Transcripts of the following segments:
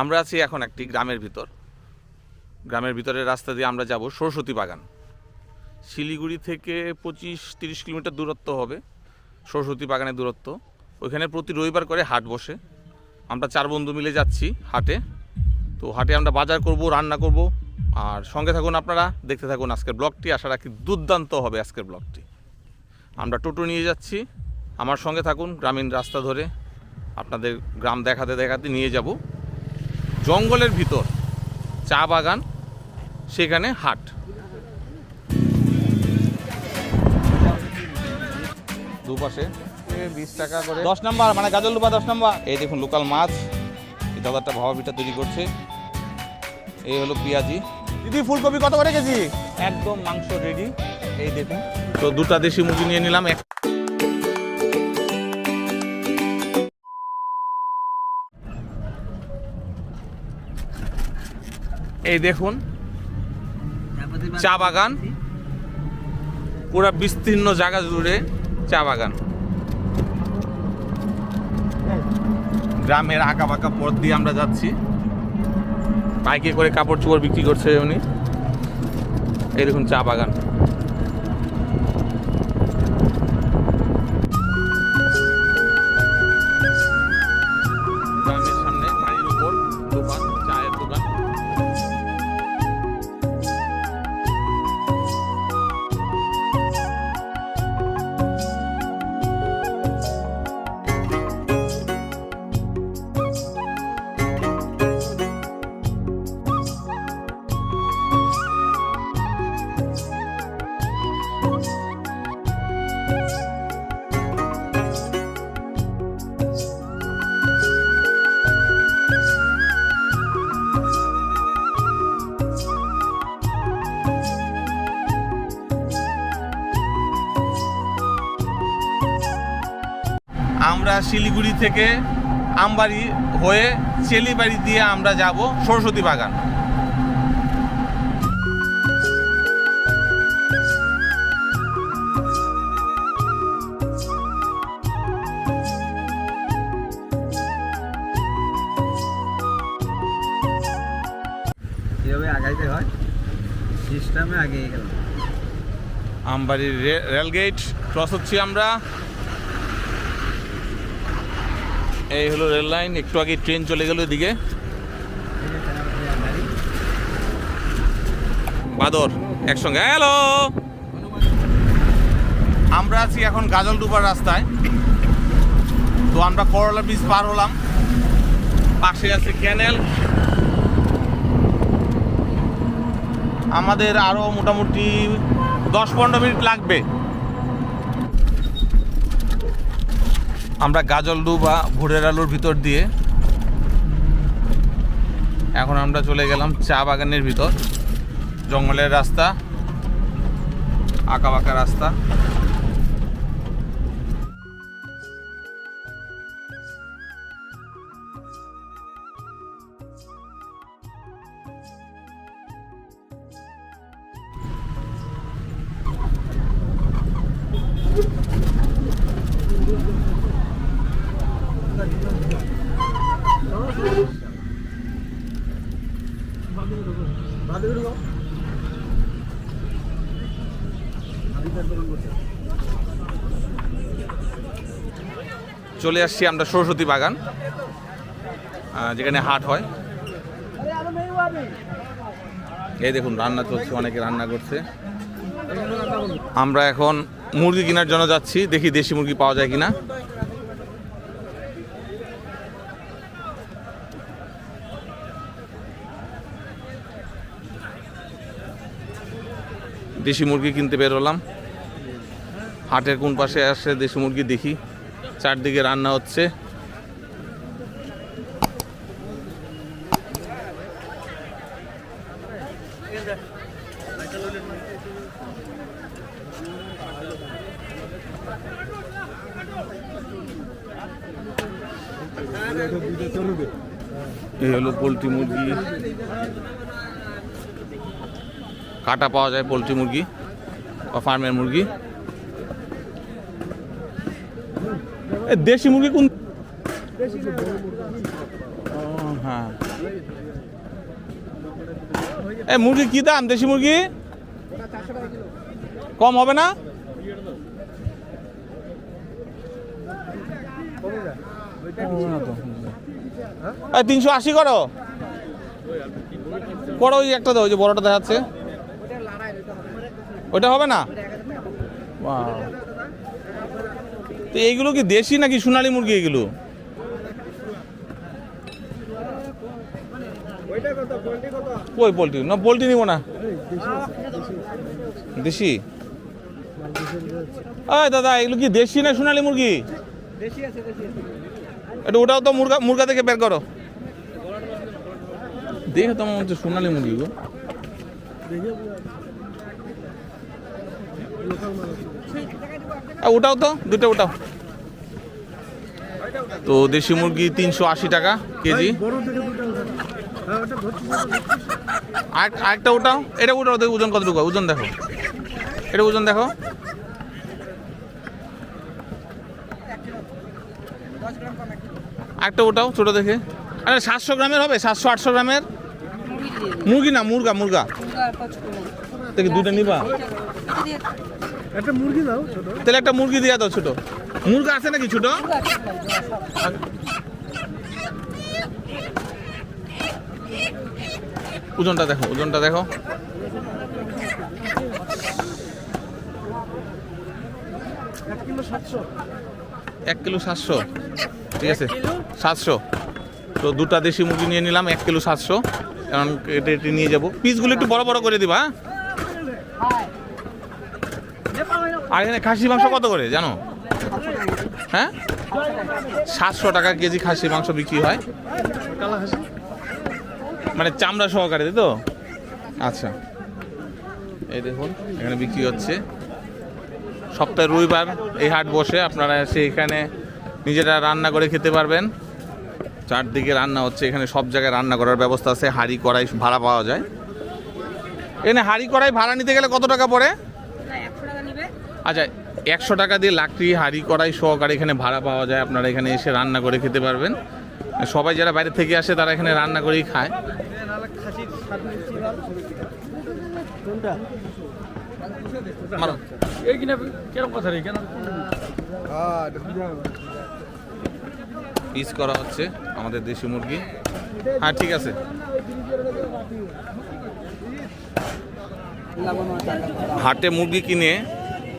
আমরা আছি এখন একটি গ্রামের ভিতর। গ্রামের ভিতরের রাস্তা দিয়ে আমরা যাব সরস্বতী বাগান। শিলিগুড়ি থেকে পঁচিশ তিরিশ কিলোমিটার দূরত্ব হবে, সরস্বতী বাগানের দূরত্ব। ওইখানে প্রতি রবিবার করে হাট বসে। আমরা চার বন্ধু মিলে যাচ্ছি হাটে। তো হাটে আমরা বাজার করব, রান্না করব। আর সঙ্গে থাকুন আপনারা, দেখতে থাকুন আজকের ব্লগটি। আশা রাখি দুর্দান্ত হবে আজকের ব্লগটি। আমরা টোটো নিয়ে যাচ্ছি। আমার সঙ্গে থাকুন গ্রামীণ রাস্তা ধরে। আপনাদের গ্রাম দেখাতে দেখাতে নিয়ে যাব। জঙ্গলের ভিতর চা বাগান সেখানে হাট। দুপাশে বিশ টাকা করে। দশ নাম্বার মানে গাজল ডুবা দশ নম্বর। এই দেখুন লোকাল মাছ এই দাদাটা ভাবা পিঠা তৈরি করছে। এই হলো পেঁয়াজি। দিদি ফুলকপি কত করে কেজি? একদম মাংস রেডি এই দেখুন। তো দুটা দেশি মুরগি নিয়ে নিলাম এক এই দেখুন, চা বাগান। পুরা বিস্তীর্ণ জায়গা জুড়ে চা বাগান। গ্রামের আঁকা বাঁকা পথ দিয়ে আমরা যাচ্ছি। বাইকে করে কাপড় চোপড় বিক্রি করছে উনি। এই দেখুন চা বাগান। আমরা শিলিগুড়ি থেকে আমবাড়ি হয়ে চেলিবাড়ি দিয়ে আমরা যাব সরস্বতী বাগান। আগাইতে হয়? সিস্টেমে আগিয়ে গেলাম। আমবাড়ির রেলগেট ক্রস হচ্ছি আমরা। এই হলো রেল লাইন, একটু আগে ট্রেন চলে গেল এদিকে। বাদর, একসঙ্গে, হ্যালো! আমরা আছি এখন গাজলডুবার রাস্তায়। তো আমরা করলা ব্রিজ পার হলাম। পাশে আছে ক্যানেল। আমাদের আরও মোটামুটি দশ পনেরো মিনিট লাগবে। আমরা গাজলডু বা ভোরের আলুর ভিতর দিয়ে এখন আমরা চলে গেলাম চা বাগানের ভিতর। জঙ্গলের রাস্তা আঁকা বাঁকা রাস্তা। চলে আসছি আমরা সরস্বতী বাগান যেখানে হাট হয়। এই দেখুন, রান্না চলছে, অনেকে রান্না করছে। আমরা এখন মুরগি কেনার জন্য যাচ্ছি, দেখি দেশি মুরগি পাওয়া যায় কিনা। দেশি মুরগি কিনতে বেরোলাম হাটের কোন পাশে আসে দেশি মুরগি দেখি। চারদিকে রান্না হচ্ছে। এই হলো পোলট্রি মুরগি। কাটা পাওয়া যায় পোলট্রি মুরগি বা ফার্মের মুরগি এ, দেশি মুরগি কোন হ্যাঁ। এই মুরগি কি দাম? দেশি মুরগি? কম হবে না? তিনশো আশি করো। করো ওই একটা দাও ওই যে বড়টা দেখাচ্ছে। ওইটা হবে না. তো এইগুলো কি দেশি নাকি সোনালী মুরগি এগুলো? কই পোলট্রি? না পোলট্রি নিব না। দেশি? এই দাদা এগুলো কি দেশি না সোনালী মুরগি? একটু ওটাও তো মুরগা মুরগা থেকে বের করো। দেখে তো মনে হচ্ছে সোনালী মুরগি গো। আ, ওটাও তো দুটো ওটাও তো দেশি মুরগি তিনশো আশি টাকা কেজি। আর- আরেকটা ওটাও এটা ওটাও দেখো ওজন কতটুকু ওজন দেখো। এটা ওজন দেখো। একটা ওটাও ছোট দেখে। আরে সাতশো গ্রামের হবে সাতশো আটশো গ্রামের। মুরগি না মুরগা মুরগা। দেখি দুটো নিবা। একটা মুরগি দাও ছোট। তাহলে একটা মুরগি দিয়া দাও ছোট। মুরগা আছে নাকি ছোট? ওজনটা দেখো ওজনটা দেখো। এক কিলো সাতশো। ঠিক আছে? সাতশো। তো দুটা দেশি মুরগি নিয়ে নিলাম এক কিলো সাতশো। কারণ কেটে কেটে নিয়ে যাব। পিসগুলো একটু বড় বড় করে দিবা হ্যাঁ? আর এখানে খাসি মাংস কত করে জানো? হ্যাঁ? সাতশো টাকা কেজি খাসি মাংস বিক্রি হয়। মানে চামড়া সহকারে তো? আচ্ছা। এই দেখুন এখানে বিক্রি হচ্ছে। সপ্তাহে রবিবার এই হাট বসে আপনারা এসে এখানে নিজেরা রান্না করে খেতে পারবেন। চারদিকে রান্না হচ্ছে এখানে সব জায়গায় রান্না করার ব্যবস্থা আছে হাঁড়ি কড়াই ভাড়া পাওয়া যায়। এখানে হাঁড়ি কড়াই ভাড়া নিতে গেলে কত টাকা পড়ে? আচ্ছা একশো টাকা দিয়ে লাকড়ি হাঁড়ি কড়াই সহকারে এখানে ভাড়া পাওয়া যায়। আপনারা এখানে এসে রান্না করে খেতে পারবেন। সবাই যারা বাইরে থেকে আসে তারা এখানে রান্না করেই খায়। পিস করা হচ্ছে আমাদের দেশি মুরগি। হ্যাঁ ঠিক আছে। হাটে মুরগি কিনে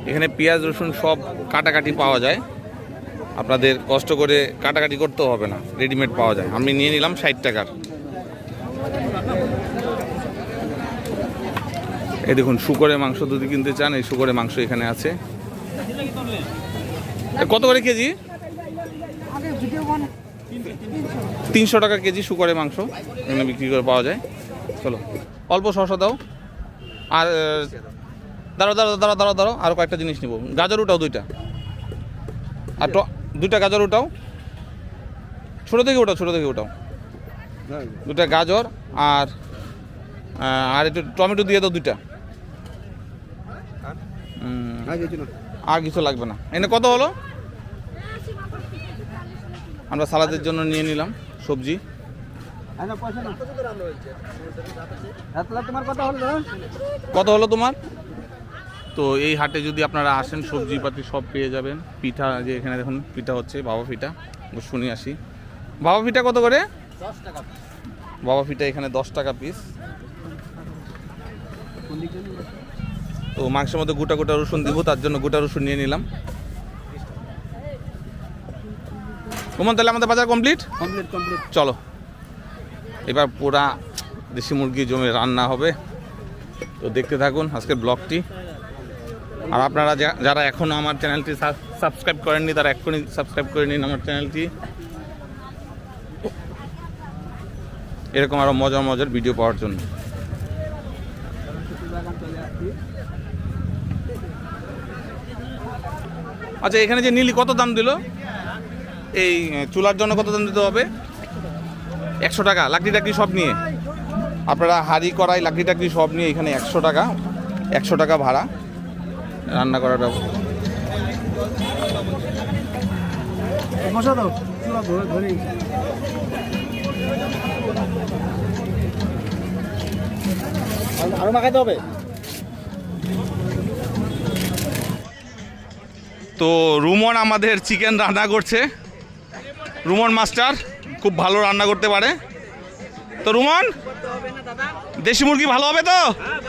এখানে পেঁয়াজ, রসুন সব কাটাকাটি পাওয়া যায়। আপনাদের কষ্ট করে কাটাকাটি করতেও হবে না রেডিমেড পাওয়া যায়। আমি নিয়ে নিলাম ষাট টাকার। এই দেখুন শুকরের মাংস যদি কিনতে চান, এই শুকরের মাংস এখানে আছে। কত করে কেজি? তিনশো টাকা কেজি শুকরের মাংস এখানে বিক্রি করে পাওয়া যায়। চলো, অল্প শসা দাও। আর দাঁড়াও দাঁড়ো দাঁড়ো দাঁড়াও দাঁড়াও আরও কয়েকটা জিনিস নিবো। গাজর উঠাও দুইটা। আর দুইটা গাজর উঠাও। ছোটো থেকে উঠাও ছোটো থেকে উঠাও। দুটা গাজর আর আর একটু টমেটো দিয়ে দাও দুইটা। আর কিছু লাগবে না। এনে কত হলো? আমরা সালাদের জন্য নিয়ে নিলাম সবজি। কত হলো তোমার? তো এই হাটে যদি আপনারা আসেন সবজি পাতি সব পেয়ে যাবেন। পিঠা যে এখানে দেখুন পিঠা হচ্ছে বাবা পিঠা। শুনে আসি। বাবা পিঠা কত করে? বাবা পিঠা এখানে দশ টাকা পিস তো মাংসের মধ্যে গোটা গোটা রসুন দিব তার জন্য গোটা রসুন নিয়ে নিলাম। তোমার তাহলে আমাদের বাজার কমপ্লিট কমপ্লিট কমপ্লিট চলো। এবার পুরা দেশি মুরগি জমে রান্না হবে। তো দেখতে থাকুন আজকের ব্লগটি। আর আপনারা যারা এখনও আমার চ্যানেলটি সাবস্ক্রাইব করেননি, তারা এক্ষুনি সাবস্ক্রাইব করে নিন আমার চ্যানেলটি। এরকম আরও মজার মজার ভিডিও পাওয়ার জন্য। আচ্ছা এখানে যে নীলি কত দাম দিল? এই চুলার জন্য কত দাম দিতে হবে? একশো টাকা, লাকড়ি টাকড়ি সব নিয়ে। আপনারা হাড়ি কড়াই, লাকড়ি টাকড়ি সব নিয়ে এখানে একশো টাকা একশো টাকা ভাড়া। রান্না করার আরও মাখাইতে হবে? তো রুমন আমাদের চিকেন রান্না করছে। রুমন মাস্টার খুব ভালো রান্না করতে পারে। তো রুমন দেশি মুরগি ভালো হবে তো? হ্যাঁ,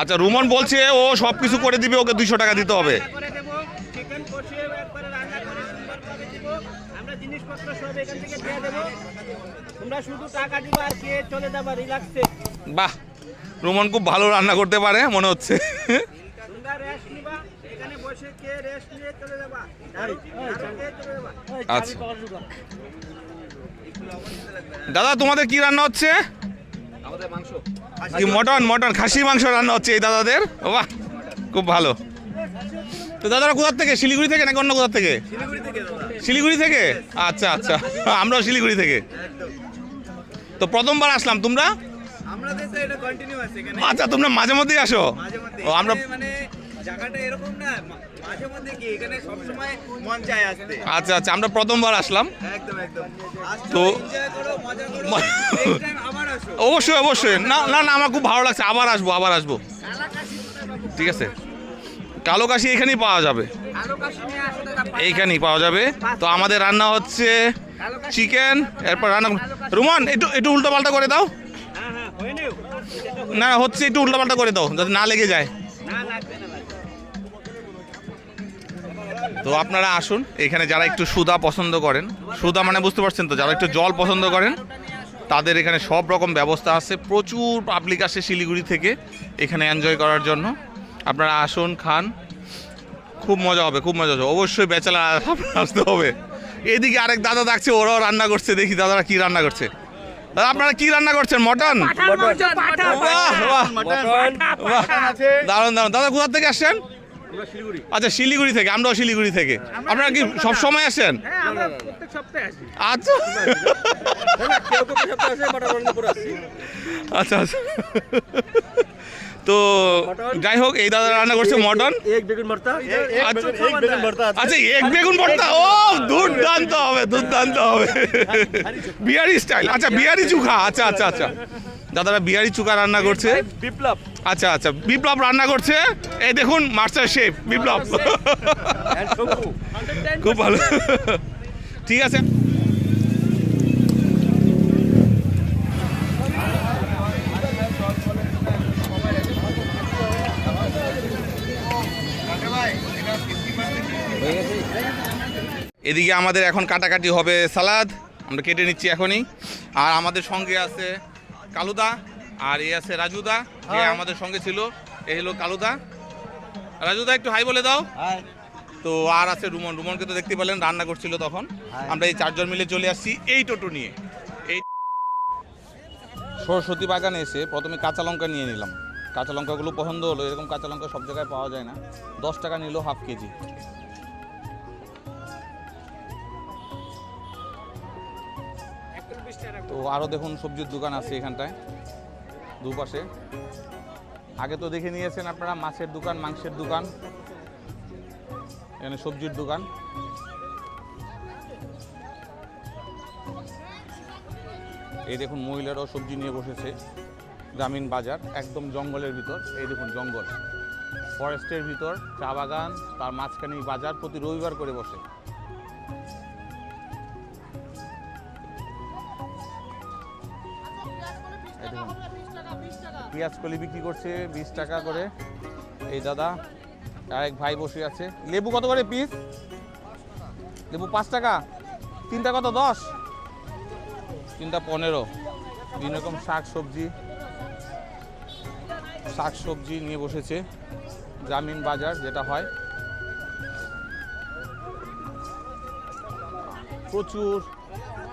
আচ্ছা রুমন বলছে ও সব কিছু করে দিবে ওকে দুইশো টাকা দিতে হবে। করে দেবো চিকেন কষিয়ে একবারে রান্না করে সুন্দরভাবে দেবো। আমরা জিনিসপত্র সব এখান থেকে দিয়ে দেবো। তোমরা শুধু টাকা দিবা আর খেয়ে চলে যাবা রিল্যাক্সে বাহ রুমন খুব ভালো রান্না করতে পারে মনে হচ্ছে। আচ্ছা। দাদা তোমাদের কি রান্না হচ্ছে? কি মটন মটন খাসি মাংস রান্না হচ্ছে এই দাদাদের। বাহ খুব ভালো। তো দাদারা কোথার থেকে? শিলিগুড়ি থেকে নাকি অন্য কোথার থেকে? শিলিগুড়ি থেকে আচ্ছা আচ্ছা। আমরাও শিলিগুড়ি থেকে। তো প্রথমবার আসলাম তোমরা? আচ্ছা তোমরা মাঝে মধ্যেই আসো। ও আমরা মানে জায়গাটা এরকম না মাঝে মধ্যে কি এখানে সবসময় মন চায় আসতে। আচ্ছা আচ্ছা আমরা প্রথমবার আসলাম। একদম একদম। তো- অবশ্যই অবশ্যই। না না না আমার খুব ভালো লাগছে। আবার আসব আবার আসব। ঠিক আছে। কালো কাশি এখানেই পাওয়া যাবে। এইখানেই পাওয়া যাবে। তো আমাদের রান্না হচ্ছে চিকেন এরপর রান্না রুমন একটু একটু উল্টো পাল্টা করে দাও। হ্যাঁ হ্যাঁ না হচ্ছে একটু উল্টো পাল্টা করে দাও যাতে না লেগে যায়। তো আপনারা আসুন এখানে যারা একটু সুদা পছন্দ করেন সুদা মানে বুঝতে পারছেন তো যারা একটু জল পছন্দ করেন তাদের এখানে সব রকম ব্যবস্থা আছে প্রচুর পাবলিক আসে শিলিগুড়ি থেকে এখানে এনজয় করার জন্য। আপনারা আসুন খান খুব মজা হবে খুব মজা হবে। অবশ্যই বেচালা আসতে হবে। এদিকে আরেক দাদা ডাকছে ওরাও রান্না করছে দেখি দাদারা কি রান্না করছে। দাদা আপনারা কি রান্না করছেন মটন। দারুণ দারুণ। দাদা কোথা থেকে আসছেন? আচ্ছা শিলিগুড়ি থেকে আমরাও শিলিগুড়ি থেকে আপনারা কি সব সময় আসেন হ্যাঁ আমরা প্রত্যেক সপ্তাহে আসি আচ্ছা আচ্ছা আচ্ছা তো যাই হোক এই দাদা রান্না করছে মটন বেগুন ভর্তা আচ্ছা এক বেগুন ভর্তা আচ্ছা এক বেগুন ভর্তা ও দুর্দান্ত হবে দুর্দান্ত হবে বিহারি স্টাইল আচ্ছা বিহারি চুখা আচ্ছা আচ্ছা আচ্ছা দাদারা বিহারি চুকা রান্না করছে। বিপ্লব। আচ্ছা আচ্ছা বিপ্লব রান্না করছে। এই দেখুন মাস্টার শেফ বিপ্লব। খুব ভালো। ঠিক আছে। এদিকে আমাদের এখন কাটাকাটি হবে সালাদ। আমরা কেটে নিচ্ছি এখনই। আর আমাদের সঙ্গে আছে কালুদা আর এ আছে রাজুদা যে আমাদের সঙ্গে ছিল এই হলো কালুদা। রাজুদা একটু হাই বলে দাও। তো আর আছে রুমন। রুমনকে তো দেখতে পেলেন রান্না করছিল তখন। আমরা এই চারজন মিলে চলে আসছি এই টোটো নিয়ে। এই সরস্বতী বাগানে এসে প্রথমে কাঁচা লঙ্কা নিয়ে নিলাম। কাঁচা লঙ্কাগুলো পছন্দ হলো এরকম কাঁচা লঙ্কা সব জায়গায় পাওয়া যায় না। দশ টাকা নিল হাফ কেজি। তো আরও দেখুন সবজির দোকান আছে এখানটায়, দুপাশে। আগে তো দেখে নিয়েছেন আপনারা, মাছের দোকান, মাংসের দোকান, এখানে সবজির দোকান। এই দেখুন মহিলারাও সবজি নিয়ে বসেছে, গ্রামীণ বাজার, একদম জঙ্গলের ভিতর। এই দেখুন জঙ্গল, ফরেস্টের ভিতর, চা বাগান, তার মাঝখানেই বাজার প্রতি রবিবার করে বসে। পেঁয়াজ কলি বিক্রি করছে বিশ টাকা করে। এই দাদা আরেক ভাই বসে আছে। লেবু কত করে পিস? লেবু পাঁচ টাকা। তিনটা কত? দশ? তিনটা পনেরো। বিভিন্ন রকম শাক সবজি। শাক সবজি নিয়ে বসেছে গ্রামীণ বাজার, যেটা হয়। প্রচুর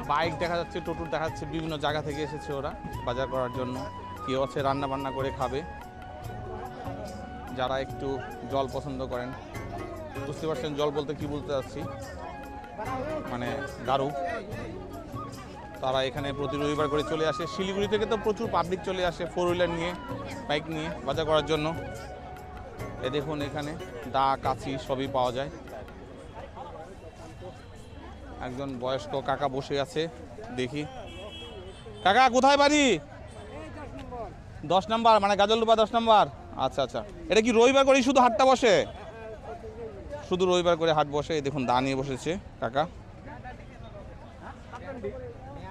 বাইক দেখা যাচ্ছে, টোটো দেখা যাচ্ছে, বিভিন্ন জায়গা থেকে এসেছে ওরা। বাজার করার জন্য কেউ আছে রান্না বান্না করে খাবে। যারা একটু জল পছন্দ করেন। বুঝতে পারছেন জল বলতে কি বলতে চাচ্ছি? মানে দারু। তারা এখানে প্রতি রবিবার করে চলে আসে। শিলিগুড়ি থেকে তো প্রচুর পাবলিক চলে আসে ফোর হুইলার নিয়ে বাইক নিয়ে বাজার করার জন্য। এ দেখুন এখানে দা কাছি সবই পাওয়া যায়। একজন বয়স্ক কাকা বসে আছে, দেখি। কাকা, কোথায় বাড়ি? দশ নাম্বার মানে গাজলডুবা দশ নাম্বার? আচ্ছা আচ্ছা। এটা কি রবিবার করেই শুধু হাটটা বসে? শুধু রবিবার করে হাট বসে দেখুন দা নিয়ে বসেছে, কাকা।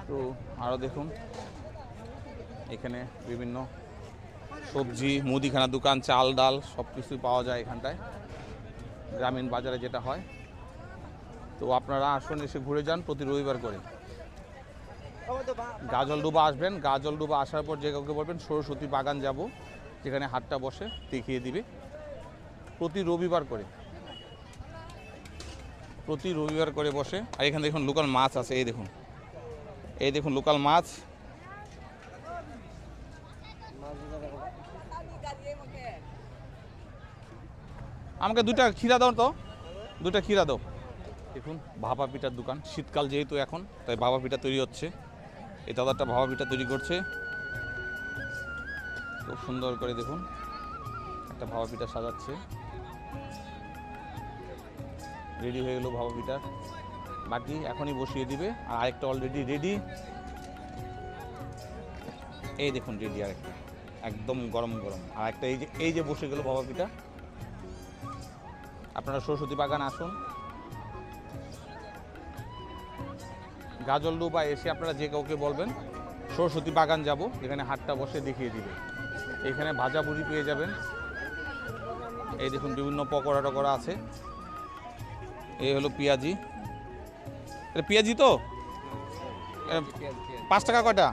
তো আরও দেখুন। এখানে বিভিন্ন সবজি, মুদিখানা দোকান, চাল, ডাল সব কিছুই পাওয়া যায় এখানটায়। গ্রামীণ বাজারে যেটা হয়। তো আপনারা আসুন, এসে ঘুরে যান প্রতি রবিবার করে। গাজলডুবা আসবেন, গাজল গাজলডুবা আসার পর যে কাউকে বলবেন, সরস্বতী বাগান যাব, যেখানে হাটটা বসে, দেখিয়ে দিবে। প্রতি রবিবার করে। প্রতি রবিবার করে বসে। আর এখানে দেখুন লোকাল মাছ আছে, এই দেখুন। এই দেখুন লোকাল মাছ। আমাকে দুটা ক্ষীরা দাও তো। দুটা ক্ষীরা দাও। দেখুন, ভাপা পিঠার দোকান। শীতকাল যেহেতু এখন, তাই ভাপা পিঠা তৈরি হচ্ছে। এই দাদাটা ভাপা পিঠা তৈরি করছে। খুব সুন্দর করে দেখুন, একটা ভাপা পিঠা সাজাচ্ছে। রেডি হয়ে গেল ভাপা পিঠা। বাকি এখনই বসিয়ে দিবে, আর আরেকটা অলরেডি রেডি এই দেখুন রেডি আরেকটা। একদম গরম গরম। আর একটা এই যে এই যে বসে গেল ভাপা পিঠা। আপনারা সরস্বতী বাগান আসুন। গাজলডুবা এসে আপনারা যে কাউকে বলবেন, সরস্বতী বাগান যাব, এখানে হাটটা বসে দেখিয়ে দিবে। এখানে ভাজা বুড়ি পেয়ে যাবেন। এই দেখুন বিভিন্ন পকোড়া টকোড়া আছে। এই হলো পেঁয়াজি। এটা পেঁয়াজি তো? পাঁচ টাকা কয়টা?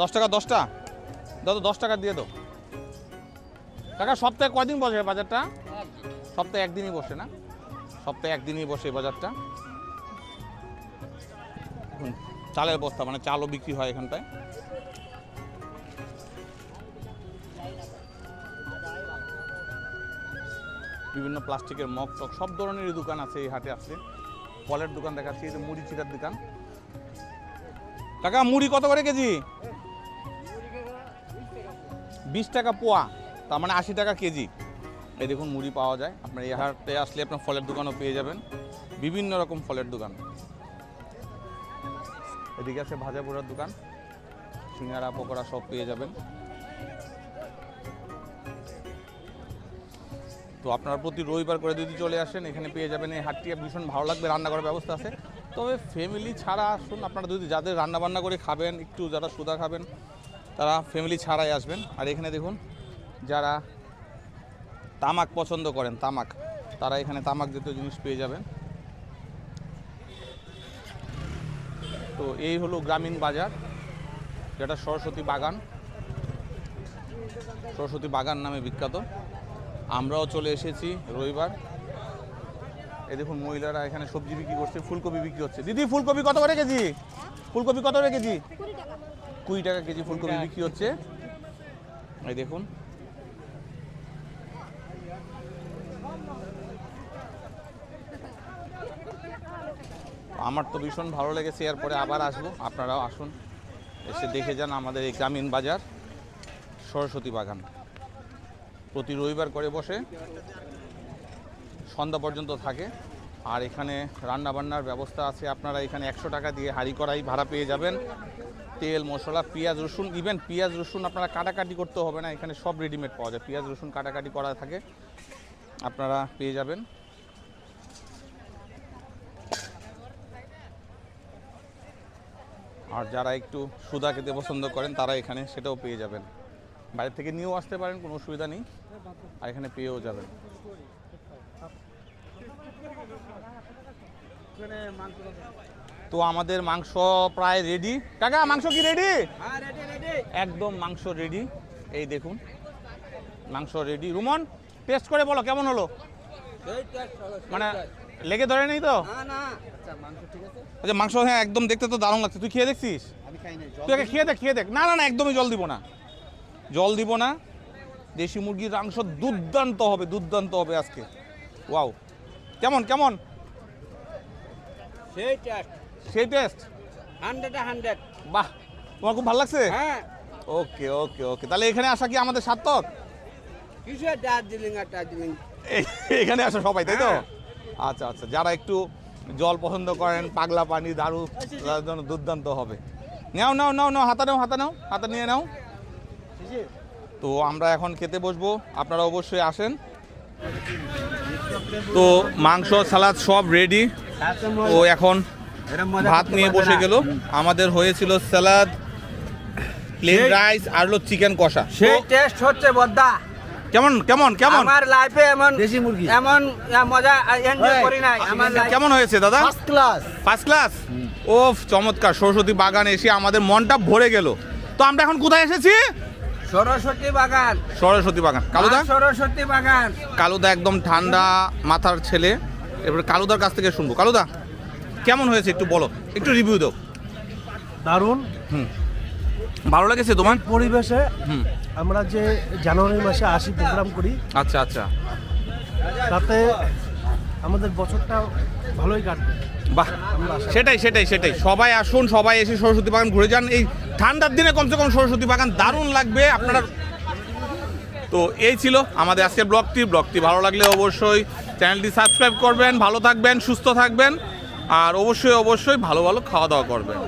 দশ টাকা দশটা তো দশ টাকা দিয়ে দাও। কাকা, সপ্তাহে কয়দিন বসে বাজারটা? সপ্তাহে একদিনই বসে না? সপ্তাহে একদিনই বসে বাজারটা। দেখুন, চালের বস্তা মানে চালও বিক্রি হয় এখানটায়। বিভিন্ন প্লাস্টিকের মগ টক সব ধরনেরই দোকান আছে এই হাটে আসলে ফলের দোকান দেখাচ্ছি এই যে মুড়ি চিটার দোকান। কাকা মুড়ি কত করে কেজি? বিশ টাকা পোয়া তার মানে আশি টাকা কেজি। এই দেখুন মুড়ি পাওয়া যায়। আপনার এই হাটে আসলে আপনার ফলের দোকানও পেয়ে যাবেন। বিভিন্ন রকম ফলের দোকান। এদিকে আছে ভাজা পোড়ার দোকান। সিঙ্গারা, পকোড়া সব পেয়ে যাবেন। তো আপনার প্রতি রবিবার করে যদি চলে আসেন, এখানে পেয়ে যাবেন এই হাটটি। ভীষণ ভালো লাগবে, রান্না করার ব্যবস্থা আছে। তবে ফ্যামিলি ছাড়া আসুন, আপনারা যদি যাদের রান্না বান্না করে খাবেন, একটু যারা সুদা খাবেন, তারা ফ্যামিলি ছাড়াই আসবেন। আর এখানে দেখুন, যারা তামাক পছন্দ করেন, তামাক, তারা এখানে তামাক জাতীয় জিনিস পেয়ে যাবেন। তো এই হলো গ্রামীণ বাজার যেটা সরস্বতী বাগান। সরস্বতী বাগান নামে বিখ্যাত। আমরাও চলে এসেছি রবিবার। এই দেখুন মহিলারা এখানে সবজি বিক্রি করছে ফুলকপি বিক্রি হচ্ছে। দিদি ফুলকপি কত করে কেজি? ফুলকপি কত করে কেজি? কুড়ি টাকা। কেজি ফুলকপি বিক্রি হচ্ছে। এই দেখুন আমার তো ভীষণ ভালো লেগেছে, এরপরে আবার আসব। আপনারাও আসুন, এসে দেখে যান আমাদের এই গ্রামীণ বাজার, সরস্বতী বাগান। প্রতি রবিবার করে বসে, সন্ধ্যা পর্যন্ত থাকে। আর এখানে রান্না বান্নার ব্যবস্থা আছে, আপনারা এখানে একশো টাকা দিয়ে হাঁড়ি করাই ভাড়া পেয়ে যাবেন। তেল, মশলা, পেঁয়াজ, রসুন ইভেন পেঁয়াজ, রসুন আপনারা কাটাকাটি করতে হবে না, এখানে সব রেডিমেড পাওয়া যায়। পেঁয়াজ, রসুন কাটাকাটি করা থাকে, আপনারা পেয়ে যাবেন। আর যারা একটু সুদা খেতে পছন্দ করেন তারা এখানে সেটাও পেয়ে যাবেন। বাইরে থেকে নিয়েও আসতে পারেন কোনো অসুবিধা নেই। আর এখানে পেয়েও যাবেন। তো আমাদের মাংস প্রায় রেডি কাকা মাংস কি রেডি হ্যাঁ একদম মাংস রেডি এই দেখুন মাংস রেডি রুমন টেস্ট করে বলো কেমন হলো? মানে লেগে ধরে নেই তো? না আচ্ছা মাংস হ্যাঁ একদম দেখতে তো দারুণ লাগছে। তুই খেয়ে দেখছিস? আমি খাই নাই তুই আগে খেয়ে দেখ খেয়ে দেখ। না না না একদমই জল দিব না। জল দিব না। দেশি মুরগির মাংস দুর্দান্ত হবে দুর্দান্ত হবে আজকে। ওয়াও। কেমন কেমন? সেই টেস্ট সেই টেস্ট হান্ড্রেড হান্ড্রেড। বাহ তোমার খুব ভালো লাগছে? হ্যাঁ। ওকে ওকে ওকে। তাহলে এখানে আসা কি আমাদের সার্থক? কিছু দার্জিলিং আর দার্জিলিং? এখানে আসা সবাই তাই তো? হ্যাঁ। আচ্ছা আচ্ছা। যারা একটু জল পছন্দ করেন পাগলা পানি দারু তাদের জন্য দুর্দান্ত হবে। নাও নাও নাও নাও হাতা নাও হাতা নাও হাতা নিয়ে নাও। তো আমরা এখন খেতে বসবো। আপনারা অবশ্যই আসেন। তো মাংস সালাদ সব রেডি ও এখন ভাত নিয়ে বসে গেল। আমাদের হয়েছিল সালাদ প্লেন রাইস আর হলো চিকেন কষা। সেই টেস্ট হচ্ছে বদ্দা। কেমন কেমন কেমন? আমার লাইফে এমন দেশি মুরগি। এমন মজা এনজয় করি নাই। আমার কেমন হয়েছে দাদা? ফার্স্ট ক্লাস ফার্স্ট ক্লাস ও চমৎকার। সরস্বতী বাগান এসে আমাদের মনটা ভরে গেল। তো আমরা এখন কোথায় এসেছি? সরস্বতী বাগান। সরস্বতী বাগান। কালুদা? সরস্বতী বাগান। কালুদা একদম ঠান্ডা মাথার ছেলে। এবারে কালুদার কাছ থেকে শুনব। কালুদা কেমন হয়েছে একটু বলো। একটু রিভিউ দাও। দারুণ। হুম। ভালো লেগেছে তোমার? পরিবেশে হুম। আমরা যে জানুয়ারি মাসে আসি প্রোগ্রাম করি আচ্ছা আচ্ছা। তাতে আমাদের বছরটা ভালোই কাটবে। বাহ সেটাই সেটাই সেটাই। সবাই আসুন সবাই এসে সরস্বতী বাগান ঘুরে যান। এই ঠান্ডার দিনে কমসে কম সরস্বতী বাগান দারুণ লাগবে আপনারা। তো এই ছিল আমাদের আজকের ব্লগটি। ব্লগটি ভালো লাগলে অবশ্যই চ্যানেলটি সাবস্ক্রাইব করবেন ভালো থাকবেন সুস্থ থাকবেন। আর অবশ্যই অবশ্যই ভালো ভালো খাওয়া দাওয়া করবেন।